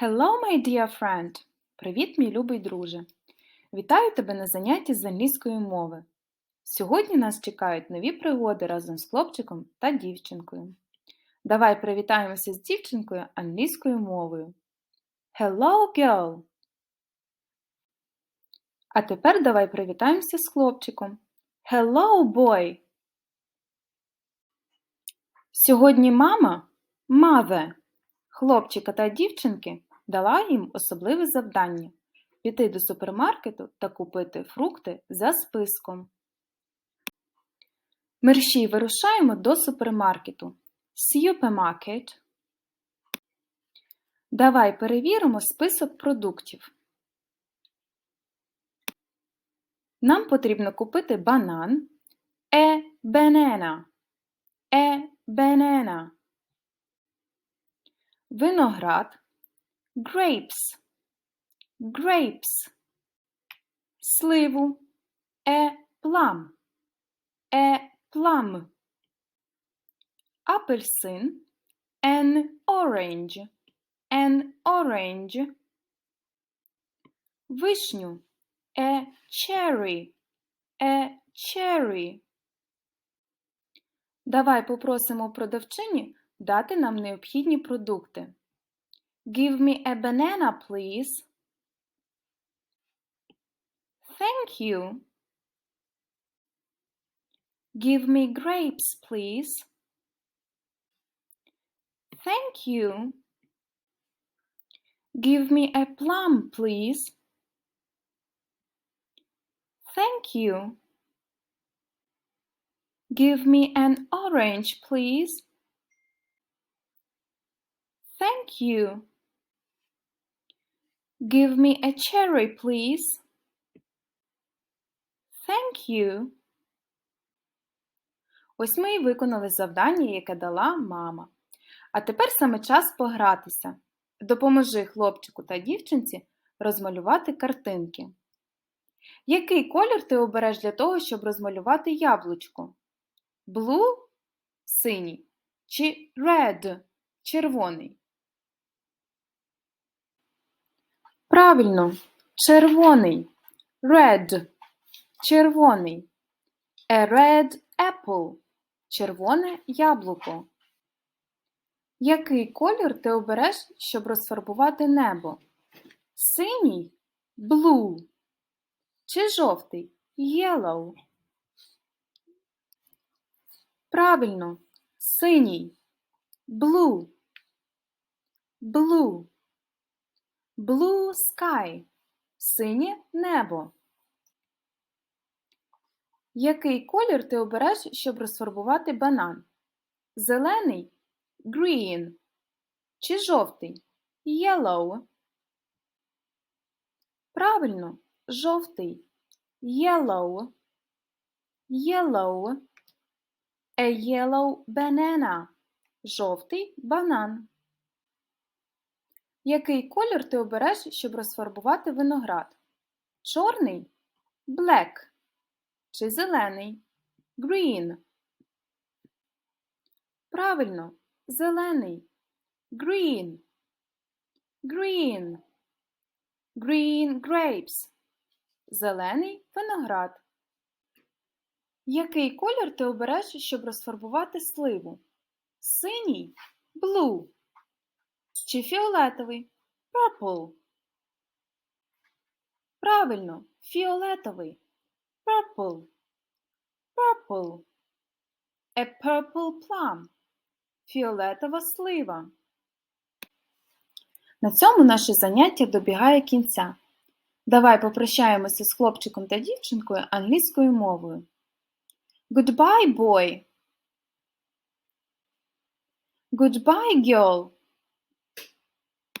Hello, my dear friend! Привіт, мій любий друже! Вітаю тебе на занятті з англійської мови. Сьогодні нас чекають нові пригоди разом з хлопчиком та дівчинкою. Давай привітаємося з дівчинкою англійською мовою. Hello, girl! А тепер давай привітаємося з хлопчиком. Hello, boy! Сьогодні мама, маве, хлопчика та дівчинки дала їм особливе завдання піти до супермаркету та купити фрукти за списком. Мерщій вирушаємо до супермаркету. Supermarket. Давай перевіримо список продуктів. Нам потрібно купити банан, е банана, е банана, виноград, grapes, grapes, сливу, е plum, е plum, апельсин, an orange, an orange, вишню, a cherry, a cherry. Давай попросимо продавчині дати нам необхідні продукти. Give me a banana, please. Thank you. Give me grapes, please. Thank you. Give me a plum, please. Thank you. Give me an orange, please. Thank you. Give me a cherry, please. Thank you. Ось ми і виконали завдання, яке дала мама. А тепер саме час погратися. Допоможи хлопчику та дівчинці розмалювати картинки. Який колір ти обереш для того, щоб розмалювати яблучко? Blue – синій чи red – червоний? Правильно, червоний. Red – червоний. A red apple – червоне яблуко. Який колір ти обереш, щоб розфарбувати небо? Синій – blue чи жовтий yellow? Правильно, синій blue. Blue. Blue sky синє небо. Який колір ти обереш, щоб розфарбувати банан? Зелений green чи жовтий yellow? Правильно, жовтий yellow. Yellow. A yellow banana. Жовтий банан. Який колір ти обереш, щоб розфарбувати виноград? Чорний black чи зелений green. Правильно, зелений green. Green. Green grapes. Зелений виноград. Який колір ти обереш, щоб розфарбувати сливу? Синій blue чи фіолетовий purple. Правильно, фіолетовий purple. Purple. A purple plum. Фіолетова слива. На цьому наше заняття добігає кінця. Давай попрощаємося з хлопчиком та дівчинкою англійською мовою. Goodbye, boy. Goodbye, girl.